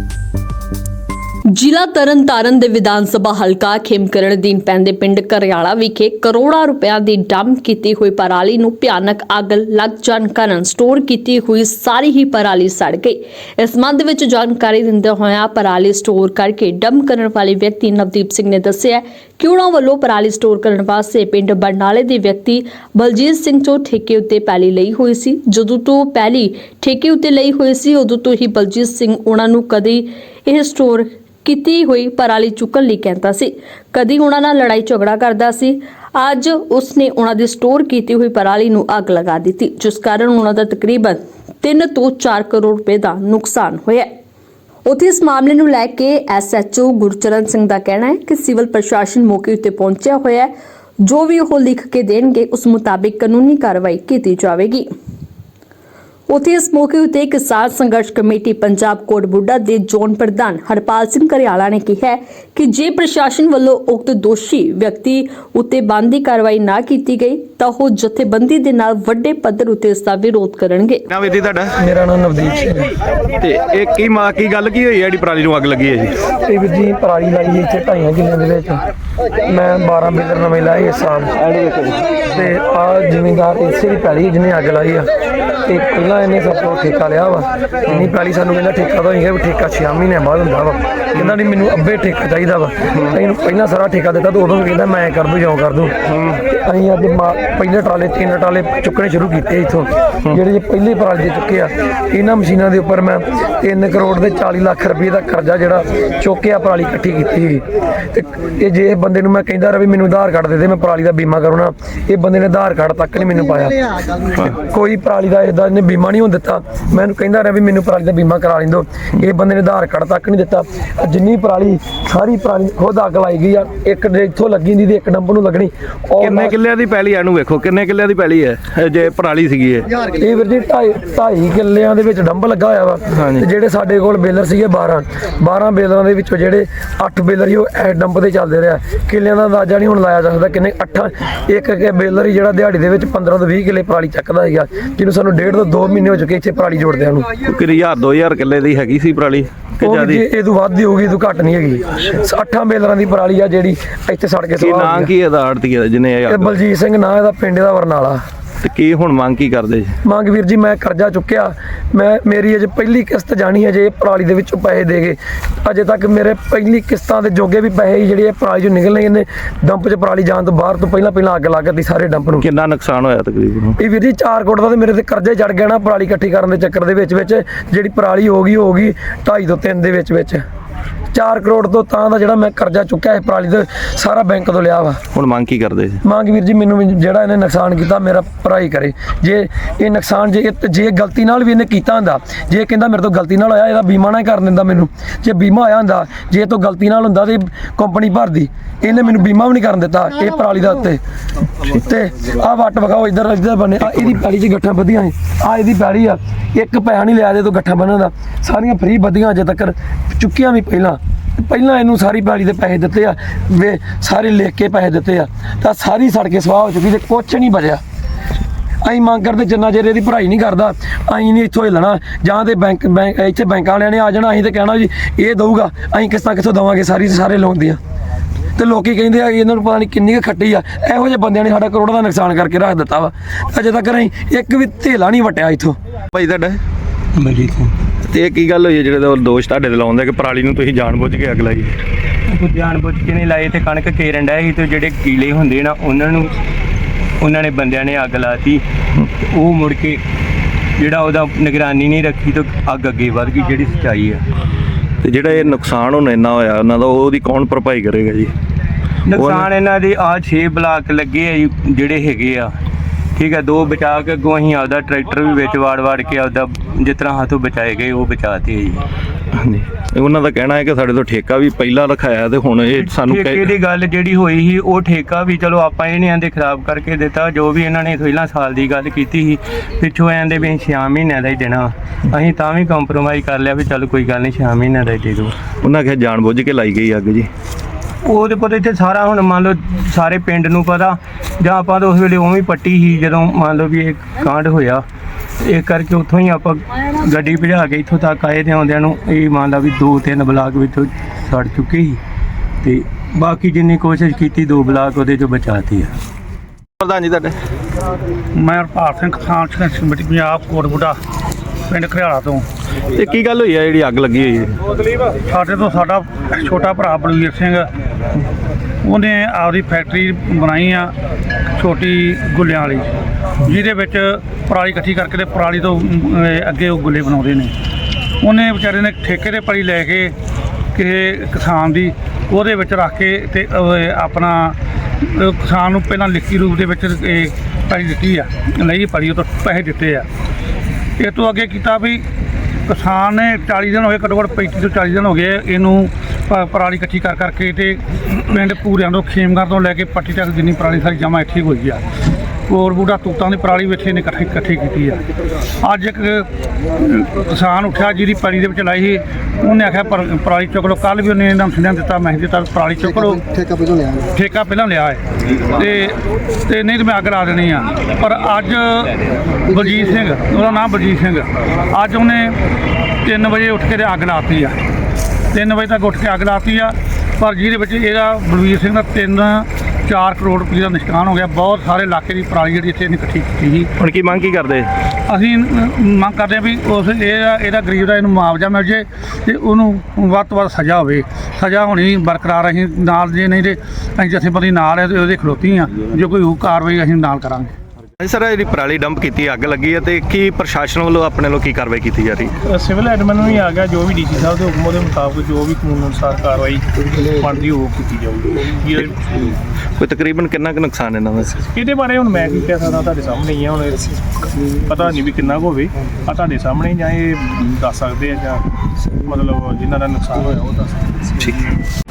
you ਜ਼ਿਲ੍ਹਾ ਤਰਨਤਾਰਨ ਦੇ ਵਿਧਾਨ ਸਭਾ ਹਲਕਾ ਖੇਮਕਰਨ ਅਧੀਨ ਪੈਂਦੇ ਪਿੰਡ ਕਰਿਆਲਾ ਵਿਖੇ ਕਰੋੜਾਂ ਰੁਪਇਆਂ ਦੀ ਡੰਪ ਕੀਤੀ ਹੋਈ ਪਰਾਲੀ ਨੂੰ ਭਿਆਨਕ ਅੱਗ ਲੱਗ ਜਾਣ ਕਾਰਨ ਸਟੋਰ ਕੀਤੀ ਹੋਈ ਸਾਰੀ ਹੀ ਪਰਾਲੀ ਸੜ ਗਈ। ਇਸ ਸੰਬੰਧ ਵਿੱਚ ਜਾਣਕਾਰੀ ਦਿੰਦੇ ਹੋਇਆ ਪਰਾਲੀ ਸਟੋਰ ਕਰਕੇ ਡੰਪ ਕਰਨ ਵਾਲੇ ਵਿਅਕਤੀ ਨਵਦੀਪ ਸਿੰਘ ਨੇ ਦੱਸਿਆ ਕਿ ਉਹਨਾਂ ਵੱਲੋਂ ਪਰਾਲੀ ਸਟੋਰ ਕਰਨ ਵਾਸਤੇ ਪਿੰਡ ਬਰਨਾਲੇ ਦੇ ਵਿਅਕਤੀ ਬਲਜੀਤ ਸਿੰਘ ਤੋਂ ਠੇਕੇ ਉੱਤੇ ਪੈਲੀ ਲਈ ਹੋਈ ਸੀ। ਜਦੋਂ ਤੋਂ ਪੈਲੀ ਠੇਕੇ ਉੱਤੇ ਲਈ ਹੋਈ ਸੀ, ਉਦੋਂ ਤੋਂ ਹੀ ਬਲਜੀਤ ਸਿੰਘ ਉਹਨਾਂ ਨੂੰ ਕਦੇ ਇਹ ਸਟੋਰ ਕੀਤੀ ਹੋਈ ਪਰਾਲੀ ਚੁੱਕਣ ਲਈ ਕਹਿੰਦਾ ਸੀ। ਕਦੀ ਉਹਨਾਂ ਨਾਲ ਲੜਾਈ ਝਗੜਾ ਕਰਦਾ ਸੀ। ਅੱਜ ਉਸਨੇ ਉਹਨਾਂ ਦੀ ਸਟੋਰ ਕੀਤੀ ਹੋਈ ਪਰਾਲੀ ਨੂੰ ਅੱਗ ਲਗਾ ਦਿੱਤੀ, ਜਿਸ ਕਾਰਨ ਉਹਨਾਂ ਦਾ ਤਕਰੀਬਨ 3 ਤੋਂ 4 ਕਰੋੜ ਰੁਪਏ ਦਾ ਨੁਕਸਾਨ ਹੋਇਆ ਹੈ। ਉੱਥੇ ਇਸ ਮਾਮਲੇ ਨੂੰ ਲੈ ਕੇ ਐਸਐਚਓ ਗੁਰਚਰਨ ਸਿੰਘ ਦਾ ਕਹਿਣਾ ਹੈ ਕਿ ਸਿਵਲ ਪ੍ਰਸ਼ਾਸਨ ਮੌਕੇ ਉੱਤੇ ਪਹੁੰਚਿਆ ਹੋਇਆ ਹੈ। ਜੋ ਵੀ ਉਹ ਲਿਖ ਕੇ ਦੇਣਗੇ, ਉਸ ਮੁਤਾਬਿਕ ਕਾਨੂੰਨੀ ਕਾਰਵਾਈ ਕੀਤੀ ਜਾਵੇਗੀ। ਉੱਥੇ ਇਸ ਮੌਕੇ ਉਤੇ ਕਿਸਾਨ ਸੰਘਰਸ਼ ਕਮੇਟੀ ਪੰਜਾਬ ਕੋਟ ਬੁੱਢਾ ਦੇ ਜ਼ੋਨ ਪ੍ਰਧਾਨ ਹਰਪਾਲ ਸਿੰਘ ਕਰਿਆਲਾ ਨੇ ਕਿਹਾ ਕਿ ਜੇ ਪ੍ਰਸ਼ਾਸਨ ਵੱਲੋਂ ਉਕਤ ਦੋਸ਼ੀ ਵਿਅਕਤੀ ਉਤੇ ਬੰਦੀ ਕਾਰਵਾਈ ਨਾ ਕੀਤੀ ਗਈ ਤਾਂ ਉਹ ਜਥੇਬੰਦੀ ਦੇ ਨਾਲ ਵੱਡੇ ਪੱਧਰ ਉਤੇ ਇਸ ਦਾ ਵਿਰੋਧ ਕਰਨਗੇ। ਤੁਹਾਡਾ? ਮੇਰਾ ਨਾਮ ਨਵਦੀਪ ਸਿੰਘ ਹੈ। ਤੇ ਇਹ ਕੀ ਮਾ ਕੀ ਗੱਲ ਕੀ ਹੋਈ ਹੈ? ਜਿਹੜੀ ਪਰਾਲੀ ਨੂੰ ਅੱਗ ਲੱਗੀ ਹੈ ਜੀ? ਤੇ ਵੀਰ ਜੀ ਪਰਾਲੀ ਲਾਈ ਹੈ ਇੱਥੇ ਢਾਈਆਂ ਕਿੱਲਿਆਂ ਦੇ ਵਿੱਚ। ਮੈਂ 12 ਬਿਲਰ ਨਵੇਂ ਲਾਏ ਇਸ ਸਾਲ। ਤੇ ਆ ਜ਼ਿਮੀਂਦਾਰ ਇਸੇ ਦੀ ਪੈਲੀ ਜਿਹਨੇ ਅੱਗ ਲਾਈ ਆ। ਤੇ ਪਹਿਲਾਂ ਇਹਨੇ ਸਭ ਤੋਂ ਠੇਕਾ ਲਿਆ ਵਾ। ਇੰਨੀ ਪੈਲੀ ਸਾਨੂੰ ਕਹਿੰਦਾ ਠੇਕਾ ਦੋ ਹੀ ਠੇਕਾ 6 ਮਹੀਨੇ ਬਾਅਦ ਹੁੰਦਾ ਵਾ। ਕਹਿੰਦਾ ਨਹੀਂ ਮੈਨੂੰ ਅੱਬੇ ਠੇਕਾ ਚਾਹੀਦਾ ਵਾ। ਇਹਨੂੰ ਪਹਿਲਾਂ ਸਾਰਾ ਠੇਕਾ ਦਿੱਤਾ ਤੇ ਉਦੋਂ ਵੀ ਕਹਿੰਦਾ ਮੈਂ ਕਰ ਦੂੰ ਜਾਂ ਕਰ ਦੂੰ। ਅਸੀਂ ਅੱਜ ਪਹਿਲੇ ਟਰਾਲੇ, ਤਿੰਨ ਟਰਾਲੇ ਚੁੱਕਣੇ ਸ਼ੁਰੂ ਕੀਤੇ ਇੱਥੋਂ। ਜਿਹੜੇ ਜੇ ਪਹਿਲੇ ਪਰਾਲੀ ਦੇ ਚੁੱਕੇ ਆ, ਇਹਨਾਂ ਮਸ਼ੀਨਾਂ ਦੇ ਉੱਪਰ ਮੈਂ 3 ਕਰੋੜ ਦੇ 40 ਲੱਖ ਰੁਪਏ ਦਾ ਕਰਜ਼ਾ ਜਿਹੜਾ ਚੁੱਕਿਆ ਪਰਾਲੀ ਇਕੱਠੀ ਕੀਤੀ ਸੀ ਤੇ ਇਹ ਜੇ ਬੰਦੇ ਨੂੰ ਮੈਂ ਕਹਿੰਦਾ ਰਵੀ ਮੈਨੂੰ ਆਧਾਰ ਕਾਰਡ ਦੇ ਦੇ, ਮੈਂ ਪਰਾਲੀ ਦਾ ਬੀਮਾ ਕਰਾਉਣਾ। ਇਹ ਬੰਦੇ ਨੇ ਆਧਾਰ ਕਾਰਡ ਤੱਕ ਨਹੀਂ ਮੈਨੂੰ ਪਾਇਆ। ਕੋਈ ਪਰਾਲੀ ਦਾ ਇਦਾਂ ਇਹਨੇ ਬੀਮਾ ਨਹੀਂ ਹੋਣ ਦਿੱਤਾ। ਮੈਂ ਇਹਨੂੰ ਕਹਿੰਦਾ ਰਵੀ ਮੈਨੂੰ ਪਰਾਲੀ ਦਾ ਬੀਮਾ ਕਰਾ ਲੈਂਦੋ। ਇਹ ਬੰਦੇ ਨੇ ਆਧਾਰ ਕਾਰਡ ਤੱਕ ਨਹੀਂ ਦਿੱਤਾ। ਜਿੰਨੀ ਪਰਾਲੀ ਸਾਰੀ ਪਰਾਲੀ ਖੁਦ ਅੱਗ ਲਾਈ ਗਈ ਆ। ਇੱਕ ਇੱਥੋਂ ਲੱਗੀ ਦੀ ਇੱਕ ਡੰਪ ਨੂੰ ਲੱਗਣੀ। ਕਿੰਨੇ ਕਿੱਲਿਆਂ ਦੀ ਪੈਲੀ ਇਹਨੂੰ ਵੇਖੋ ਕਿੰਨੇ ਕਿੱਲਿਆਂ ਦੀ ਪੈਲੀ ਹੈ? ਜੇ ਪਰਾਲੀ ਸੀਗੀ ਇਹ। ਇਹ ਵੀਰ ਜੀ ਢਾਈ ਢਾਈ ਕਿੱਲਿਆਂ ਦੇ ਵਿੱਚ ਡੰਬ ਲੱਗਾ ਹੋਇਆ ਵਾ। ਤੇ ਜਿਹੜੇ ਸਾਡੇ ਕੋਲ ਬੇਲਰ ਸੀਗੇ 12 12 ਬੇਲਰਾਂ ਦੇ ਵਿੱਚੋਂ ਜਿਹੜੇ 8 ਬੇਲਰ ਹੀ ਉਹ ਐ ਡੰਬ ਤੇ ਚੱਲਦੇ ਰਿਹਾ ਕਿੱਲਿਆਂ ਦਾ ਅੰਦਾਜ਼ਾ ਨਹੀਂ ਹੁਣ ਲਾਇਆ ਜਾ ਸਕਦਾ ਕਿੰਨੇ 8 ਇੱਕ ਇੱਕ ਬੇਲਰ ਹੀ ਜਿਹੜਾ ਦਿਹਾੜੀ ਦੇ ਵਿੱਚ 15 ਤੋਂ 20 ਕਿੱਲੇ ਪਰਾਲੀ ਚੱਕਦਾ ਹੈਗਾ ਜਿਹਨੂੰ ਸਾਨੂੰ ਡੇਢ ਤੋਂ 2 ਮਹੀਨੇ ਹੋ ਚੁੱਕੇ ਇੱਥੇ ਪਰਾਲੀ ਜੋੜਦਿਆਂ ਨੂੰ। ਕਿ 1000 2000 ਕਿੱਲੇ ਦੀ ਹੈਗੀ ਸੀ ਪਰਾਲੀ ਕਿ ਉਹ ਜਿਆਦੀ? ਜੇ ਇਹ ਤੋਂ ਵੱਧ ਹੀ ਹੋਊਗੀ ਇਹ ਤੋਂ ਘੱਟ ਨਹੀਂ ਹੈਗੀ। 8 ਬੇਲਰਾਂ ਦੀ ਪਰਾਲੀ ਆ ਜਿਹੜੀ ਇੱਥੇ ਸੜ ਕੇ ਕੀ ਸਵਾਹ ਨਾਂ ਹੋ ਗਈ ਕੀ ਇਹਦਾ ਆੜਤੀ ਜਿਹਨੇ ਇਹ ਬਲਜੀਤ ਸਿੰਘ ਨਾਂ ਇਹਦਾ ਪਿੰਡ ਦਾ ਵਰਨਾਲਾ। ਤੇ ਕੀ ਹੁਣ ਮੰਗ ਕੀ ਕਰਦੇ ਜੀ? ਮੰਗ ਵੀਰ ਜੀ ਮੈਂ ਕਰਜ਼ਾ ਚੁੱਕਿਆ। ਮੈਂ ਮੇਰੀ ਅਜੇ ਪਹਿਲੀ ਕਿਸ਼ਤ ਜਾਣੀ ਹੈ ਜੇ ਪਰਾਲੀ ਦੇ ਵਿੱਚੋਂ ਪੈਸੇ ਦੇ ਗਏ। ਅਜੇ ਤੱਕ ਮੇਰੇ ਪਹਿਲੀ ਕਿਸ਼ਤਾਂ ਦੇ ਜੋਗੇ ਵੀ ਪੈਸੇ ਜਿਹੜੇ ਇਹ ਪਰਾਲੀ ਚੋਂ ਨਿਕਲਣੇ ਇਹਨੇ ਡੰਪ 'ਚ ਪਰਾਲੀ ਜਾਣ ਤੋਂ ਬਾਹਰ ਤੋਂ ਪਹਿਲਾਂ ਪਹਿਲਾਂ ਅੱਗ ਲੱਗ ਗਈ ਸਾਰੇ ਡੰਪ ਨੂੰ। ਕਿੰਨਾ ਨੁਕਸਾਨ ਹੋਇਆ ਤਕਰੀਬਨ? ਇਹ ਵੀਰ ਜੀ 4 ਕਰੋੜ ਦਾ ਤੇ ਮੇਰੇ ਤੇ ਕਰਜ਼ੇ ਚੜ ਗਿਆ ਨਾ ਪਰਾਲੀ ਇਕੱਠੀ ਕਰਨ ਦੇ ਚੱਕਰ ਦੇ ਵਿੱਚ ਵਿੱਚ ਜਿਹੜੀ ਪਰਾਲੀ ਹੋ ਗਈ ਹੋ ਗਈ 2.5 ਤੋਂ 3 ਦੇ ਵਿੱਚ ਵਿੱਚ। 4 ਕਰੋੜ ਤੋਂ ਤਾਂ ਦਾ ਜਿਹੜਾ ਮੈਂ ਕਰਜ਼ਾ ਚੁੱਕਿਆ ਇਹ ਪਰਾਲੀ ਦਾ ਸਾਰਾ ਬੈਂਕ ਤੋਂ ਲਿਆ ਵਾ। ਹੁਣ ਮੰਗ ਕੀ ਕਰਦੇ ਜੀ? ਮੰਗ ਵੀਰ ਜੀ ਮੈਨੂੰ ਵੀ ਜਿਹੜਾ ਇਹਨੇ ਨੁਕਸਾਨ ਕੀਤਾ ਮੇਰਾ ਭਰਾਈ ਕਰੇ। ਜੇ ਇਹ ਨੁਕਸਾਨ ਜੇ ਇਹ- ਜੇ ਗਲਤੀ ਨਾਲ ਵੀ ਇਹਨੇ ਕੀਤਾ ਹੁੰਦਾ ਜੇ ਇਹ ਕਹਿੰਦਾ ਮੇਰੇ ਤੋਂ ਗਲਤੀ ਨਾਲ ਹੋਇਆ ਇਹਦਾ ਬੀਮਾ ਨਾ ਹੀ ਕਰ ਦਿੰਦਾ ਮੈਨੂੰ। ਜੇ ਬੀਮਾ ਹੋਇਆ ਹੁੰਦਾ ਜੇ ਇਹ ਤੋਂ ਗਲਤੀ ਨਾਲ ਹੁੰਦਾ ਤੇ ਕੰਪਨੀ ਭਰਦੀ ਇਹਨੇ ਮੈਨੂੰ ਬੀਮਾ ਵੀ ਨਹੀਂ ਕਰਨ ਦਿੱਤਾ ਇਹ ਪਰਾਲੀ ਦਾ ਉੱਤੇ। ਤੇ ਆਹ ਵੱਟ ਵਿਖਾਓ ਇੱਧਰ ਇੱਧਰ ਬਣੇ ਆ ਇਹਦੀ ਪੈਲੀ 'ਚ ਗੱਠਾਂ ਵਧੀਆਂ ਆ ਇਹਦੀ ਪੈਲੀ ਆ ਇੱਕ ਪੈਸਾ ਨਹੀਂ ਲਿਆ ਦੇ ਤੋਂ ਗੱਠਾਂ ਬੰਨਣ ਦਾ। ਸਾਰੀਆਂ ਫ੍ਰੀ ਵਧੀਆਂ ਅਜੇ ਤੱਕ। ਚੁੱਕੀਆਂ ਵੀ ਪਹਿਲਾਂ। ਪਹਿਲਾਂ ਇਹਨੂੰ ਸਾਰੀ ਪੈਲੀ ਦੇ ਪੈਸੇ ਦਿੱਤੇ ਆ ਵੇ ਸਾਰੇ ਲਿਖ ਕੇ ਪੈਸੇ ਦਿੱਤੇ ਆ ਤਾਂ ਸਾਰੀ ਸੜ ਕੇ ਸਵਾਹ ਹੋ ਚੁੱਕੀ ਤੇ ਕੁਛ ਨਹੀਂ ਬਚਿਆ। ਅਸੀਂ ਮੰਗ ਕਰਦੇ ਜਿੰਨਾ ਚਿਰ ਇਹਦੀ ਭਰਾਈ ਨਹੀਂ ਕਰਦਾ ਅਸੀਂ ਨਹੀਂ ਇੱਥੋਂ ਹਿੱਲਣਾ ਜਾਂ ਤੇ ਬੈਂਕ ਬੈਂਕ ਇੱਥੇ ਬੈਂਕਾਂ ਵਾਲਿਆਂ ਨੇ ਆ ਜਾਣਾ ਅਸੀਂ ਤੇ ਕਹਿਣਾ ਜੀ ਇਹ ਦਊਗਾ ਅਸੀਂ ਕਿਸ਼ਤਾਂ ਕਿੱਥੋਂ ਦਵਾਂਗੇ ਸਾਰੀ ਸਾਰੇ ਲੋਨ ਦੀਆਂ। ਤੇ ਲੋਕੀ ਕਹਿੰਦੇ ਆ ਇਹਨਾਂ ਨੂੰ ਪਤਾ ਨਹੀਂ ਕਿੰਨੀ ਕੁ ਖੱਟੀ ਆ ਇਹੋ ਜਿਹੇ ਬੰਦਿਆਂ ਨੇ ਸਾਡਾ ਕਰੋੜਾਂ ਦਾ ਨੁਕਸਾਨ ਕਰਕੇ ਰੱਖ ਦਿੱਤਾ ਵਾ। ਅਜੇ ਤੱਕ ਅਸੀਂ ਇੱਕ ਵੀ ਧੇਲਾ ਨਹੀਂ ਵਟਿਆ ਇੱਥੋਂ। ਭਾਈ ਤੁਹਾਡਾ? ਮਨਜੀਤ ਸਿੰਘ। ਤੇ ਇਹ ਕੀ ਗੱਲ ਹੋਈ ਹੈ ਜਿਹੜੇ ਦਾ ਦੋਸ਼ ਤੁਹਾਡੇ ਤੇ ਲਾਉਂਦੇ ਕਿ ਪਰਾਲੀ ਨੂੰ ਤੁਸੀਂ ਜਾਣਬੁੱਝ ਕੇ ਅੱਗ ਲਾਈ? ਉਹ ਜਾਣਬੁੱਝ ਕੇ ਨਹੀਂ ਲਾਏ ਤੇ ਕਣਕ ਕੇਰਨ ਡਿਆ ਸੀ ਤੇ ਜਿਹੜੇ ਕੀਲੇ ਹੁੰਦੇ ਨਾ ਉਹਨਾਂ ਨੂੰ ਉਹਨਾਂ ਨੇ ਬੰਦਿਆਂ ਨੇ ਅੱਗ ਲਾਤੀ। ਤੇ ਉਹ ਮੁੜ ਕੇ ਜਿਹੜਾ ਉਹਦਾ ਨਿਗਰਾਨੀ ਨਹੀਂ ਰੱਖੀ ਤਾਂ ਅੱਗ ਅੱਗੇ ਵੱਧ ਗਈ ਜਿਹੜੀ ਸਚਾਈ ਆ। ਤੇ ਜਿਹੜਾ ਇਹ ਨੁਕਸਾਨ ਹੁਣ ਇੰਨਾ ਹੋਇਆ ਉਹਨਾਂ ਦਾ ਉਹਦੀ ਕੌਣ ਭਰਪਾਈ ਕਰੇਗਾ ਜੀ? ਨੁਕਸਾਨ ਇਹਨਾਂ ਦੇ ਆ 6 ਬਲਾਕ ਲੱਗੇ ਆ ਜੀ, ਜਿਹੜੇ ਹੈਗੇ ਆ। ਠੀਕ ਹੈ ਦੋ ਬਚਾ ਕੇ ਅੱਗੋਂ ਅਸੀਂ ਆਪਦਾ ਟਰੈਕਟਰ ਵੀ ਵਿੱਚ ਵਾੜ ਵਾੜ ਕੇ ਆਪਦਾ ਜਿਸ ਤਰ੍ਹਾਂ ਹੱਥੋਂ ਬਚਾਏ ਗਏ ਉਹ ਬਚਾਤੇ ਜੀ। ਹਾਂਜੀ। ਉਹਨਾਂ ਦਾ ਕਹਿਣਾ ਹੈ ਕਿ ਸਾਡੇ ਤੋਂ ਠੇਕਾ ਵੀ ਪਹਿਲਾਂ ਰਖਾਇਆ ਤੇ ਹੁਣ ਇਹ ਸਾਨੂੰ ਠੇਕੇ ਦੀ ਗੱਲ ਜਿਹੜੀ ਹੋਈ ਸੀ ਉਹ ਠੇਕਾ ਵੀ ਚਲੋ ਆਪਾਂ ਇਹ ਨਹੀਂ ਆਂਦੇ ਖਰਾਬ ਕਰਕੇ ਦਿੱਤਾ ਜੋ ਵੀ ਇਹਨਾਂ ਨੇ ਪਹਿਲਾਂ ਸਾਲ ਦੀ ਗੱਲ ਕੀਤੀ ਸੀ ਪਿੱਛੋਂ ਆਂਦੇ ਵੀ 6 ਮਹੀਨਿਆਂ ਦਾ ਹੀ ਦੇਣਾ। ਅਸੀਂ ਤਾਂ ਵੀ ਕੰਪਰੋਮਾਈਜ਼ ਕਰ ਲਿਆ ਵੀ ਚਲ ਕੋਈ ਗੱਲ ਨਹੀਂ 6 ਮਹੀਨਿਆਂ ਦਾ ਹੀ ਦੇ ਦਿਓ। ਉਹਨਾਂ ਕਿਹਾ ਜਾਣਬੁੱਝ ਕੇ ਲਾਈ ਗਈ ਅੱਗ ਜੀ। ਉਹਦੇ ਕੋਲ ਇੱਥੇ ਸਾਰਾ ਹੁਣ ਮੰਨ ਲਓ ਸਾਰੇ ਪਿੰਡ ਨੂੰ ਪਤਾ ਜਾਂ ਆਪਾਂ ਤਾਂ ਉਸ ਵੇਲੇ ਉਵੇਂ ਹੀ ਪੱਟੀ ਸੀ ਜਦੋਂ ਮੰਨ ਲਓ ਵੀ ਇਹ ਕਾਂਡ ਹੋਇਆ। ਇਹ ਕਰਕੇ ਉੱਥੋਂ ਹੀ ਆਪਾਂ ਗੱਡੀ ਭਜਾ ਕੇ ਇੱਥੋਂ ਤੱਕ ਆਏ ਤੇ ਆਉਂਦਿਆਂ ਨੂੰ ਇਹ ਮੰਨ ਲਾ ਵੀ ਦੋ ਤਿੰਨ ਬਲਾਕ ਵਿੱਚੋਂ ਸੜ ਚੁੱਕੇ ਸੀ। ਤੇ ਬਾਕੀ ਜਿੰਨੀ ਕੋਸ਼ਿਸ਼ ਕੀਤੀ ਦੋ ਬਲਾਕ ਉਹਦੇ ਚੋਂ ਬਚਾਤੀ ਆ। ਪ੍ਰਧਾਨ ਜੀ ਤੁਹਾਡੇ? ਮੈਂ ਹਰਪਾਲ ਸਿੰਘ ਕਿਸਾਨ ਸੰਘਰਸ਼ ਕਮੇਟੀ ਪੰਜਾਬ ਕੋਟਬੁੱਡਾ ਪਿੰਡ ਘਰਿਆਲਾ ਤੋਂ। ਇਹ ਕੀ ਗੱਲ ਹੋਈ ਆ ਜਿਹੜੀ ਅੱਗ ਲੱਗੀ ਹੋਈ ਹੈ? ਸਾਡੇ ਤੋਂ ਸਾਡਾ ਛੋਟਾ ਭਰਾ ਬਲਵੀਰ ਸਿੰਘ ਉਹਨੇ ਆਪਦੀ ਫੈਕਟਰੀ ਬਣਾਈ ਆ ਛੋਟੀ ਗੁੱਲਿਆਂ ਵਾਲੀ ਜਿਹਦੇ ਵਿੱਚ ਪਰਾਲੀ ਇਕੱਠੀ ਕਰਕੇ ਤੇ ਪਰਾਲੀ ਤੋਂ ਅੱਗੇ ਉਹ ਗੁੱਲੇ ਬਣਾਉਂਦੇ ਨੇ। ਉਹਨੇ ਵਿਚਾਰੇ ਨੇ ਠੇਕੇ ਤੇ ਪਰਾਲੀ ਲੈ ਕੇ ਕਿਸੇ ਕਿਸਾਨ ਦੀ ਉਹਦੇ ਵਿੱਚ ਰੱਖ ਕੇ ਤੇ ਆਪਣਾ ਅਹ, ਕਿਸਾਨ ਨੂੰ ਪਹਿਲਾਂ ਲਿਖਤੀ ਰੂਪ ਦੇ ਵਿੱਚ ਇਹ ਪਰਾਲੀ ਦਿੱਤੀ ਆ ਲਈ ਪਰਾਲੀ ਉਹ ਤੋਂ ਪੈਸੇ ਦਿੱਤੇ ਆ। ਇਹ ਤੋਂ ਅੱਗੇ ਕੀਤਾ ਵੀ ਕਿਸਾਨ ਨੇ 40 ਦਿਨ ਹੋ ਗਏ ਘੱਟੋ ਘੱਟ 35 ਤੋਂ 40 ਦਿਨ ਹੋ ਗਏ ਇਹਨੂੰ ਪ- ਪਰਾਲੀ ਇਕੱਠੀ ਕਰ ਕਰਕੇ ਤੇ ਪਿੰਡ ਪੂਰਿਆਂ ਤੋਂ ਖੇਮਗਰ ਤੋਂ ਲੈ ਕੇ ਪੱਟੀ ਤੱਕ ਜਿੰਨੀ ਪਰਾਲੀ ਸਾਰੀ ਜਮ੍ਹਾਂ ਇੱਥੇ ਹੋਈ ਆ। ਹੋਰ ਬੂਟਾ ਤੂਤਾਂ ਦੀ ਪਰਾਲੀ ਵਿੱਚ ਇਹਨੇ ਇਕੱਠੀ ਇਕੱਠੀ ਕੀਤੀ ਆ। ਅੱਜ ਇੱਕ ਕਿਸਾਨ ਉੱਠਿਆ ਜਿਹਦੀ ਪਰਾਲੀ ਦੇ ਵਿੱਚ ਲਾਈ ਸੀ। ਉਹਨੇ ਆਖਿਆ ਪਰ- ਪਰਾਲੀ ਚੁੱਕ ਲਓ। ਕੱਲ ਵੀ ਉਹਨੇ ਇਹਨਾਂ ਨੂੰ ਸੁਣਿਆ ਦਿੱਤਾ। ਮੈਂ ਦਿੱਤਾ ਪਰਾਲੀ ਚੁੱਕ ਲਓ। ਠੇਕਾ ਪਹਿਲਾਂ ਲਿਆ। ਠੇਕਾ ਪਹਿਲਾਂ ਲਿਆ ਹੈ। ਤੇ ਤੇ ਨਹੀਂ ਤੇ ਮੈਂ ਅੱਗ ਲਾ ਦੇਣੀ ਆ। ਪਰ ਅੱਜ ਬਲਜੀਤ ਸਿੰਘ ਉਹਦਾ ਨਾਮ ਬਲਜੀਤ ਸਿੰਘ। ਅੱਜ ਉਹਨੇ 3 ਵਜੇ ਉੱਠ ਕੇ ਤੇ ਅੱਗ ਲਾਤੀ ਆ। 3 ਵਜੇ ਤੱਕ ਉੱਠ ਕੇ ਅੱਗ ਲਾਤੀ ਆ। ਪਰ ਜਿਹਦੇ ਵਿੱਚ ਇਹਦਾ ਬਲਵੀਰ ਸਿੰਘ ਦਾ 3 4 ਕਰੋੜ ਰੁਪਏ ਦਾ ਨੁਕਸਾਨ ਹੋ ਗਿਆ। ਬਹੁਤ ਸਾਰੇ ਇਲਾਕੇ ਦੀ ਪਰਾਲੀ ਜਿਹੜੀ ਇੱਥੇ ਇਹਨੇ ਇਕੱਠੀ ਕੀਤੀ ਸੀ। ਹੁਣ ਕੀ ਮੰਗ ਕੀ ਕਰਦੇ? ਅਸੀਂ ਮੰਗ ਕਰਦੇ ਹਾਂ ਵੀ ਉਸ ਇਹਦਾ ਇਹਦਾ ਗਰੀਬ ਦਾ ਇਹਨੂੰ ਮੁਆਵਜ਼ਾ ਮਿਲ ਜੇ ਤੇ ਉਹਨੂੰ ਵੱਧ ਤੋਂ ਵੱਧ ਸਜ਼ਾ ਹੋਵੇ। ਸਜ਼ਾ ਹੋਣੀ ਬਰਕਰਾਰ ਅਸੀਂ ਨਾਲ ਜੇ ਨਹੀਂ ਤੇ ਅਸੀਂ ਜਥੇਬੰਦੀ ਨਾਲ ਹੈ ਤੇ ਉਹਦੇ ਖਲੋਤੀ ਆ ਜੋ ਕੋਈ ਕਾਰਵਾਈ ਅਸੀਂ ਨਾਲ ਕਰਾਂਗੇ। ਸਰ ਜਿਹੜੀ ਪਰਾਲੀ ਡੰਪ ਕੀਤੀ ਅੱਗ ਲੱਗੀ ਹੈ ਤੇ ਕੀ ਪ੍ਰਸ਼ਾਸਨ ਵੱਲੋਂ ਆਪਣੇ ਕੀ ਕਾਰਵਾਈ ਕੀਤੀ ਜਾ ਰਹੀ ਹੈ? ਸਿਵਲ ਐਡਮਿਨ ਨੂੰ ਵੀ ਆ ਗਿਆ ਜੋ ਵੀ ਡੀਸੀ ਸਾਹਿਬ ਦੇ ਹੁਕਮ ਦੇ ਮੁਤਾਬਕ ਜੋ ਵੀ ਕਾਨੂੰਨ ਅਨੁਸਾਰ ਕਾਰਵਾਈ ਬਣਦੀ ਉਹ ਕੀਤੀ ਜਾਊਗੀ। ਇਹ- ਕੋਈ ਤਕਰੀਬਨ ਕਿੰਨਾ ਕੁ ਨੁਕਸਾਨ ਇਹਨਾਂ ਦਾ ਇਹਦੇ ਬਾਰੇ ਹੁਣ ਮੈਂ ਕੀ ਕਹਿ ਸਕਦਾ ਤੁਹਾਡੇ ਸਾਹਮਣੇ ਹੀ ਆ ਹੁਣ ਇਹ ਪਤਾ ਨਹੀਂ ਵੀ ਕਿੰਨਾ ਕੁ ਹੋਵੇ। ਆ ਤੁਹਾਡੇ ਸਾਹਮਣੇ ਜਾਂ ਇਹ ਦੱਸ ਸਕਦੇ ਆ ਜਾਂ ਮਤਲਬ ਜਿਨ੍ਹਾਂ ਦਾ ਨੁਕਸਾਨ ਹੋਇਆ ਉਹ ਦੱਸ ਸਕਦੇ ਠੀਕ।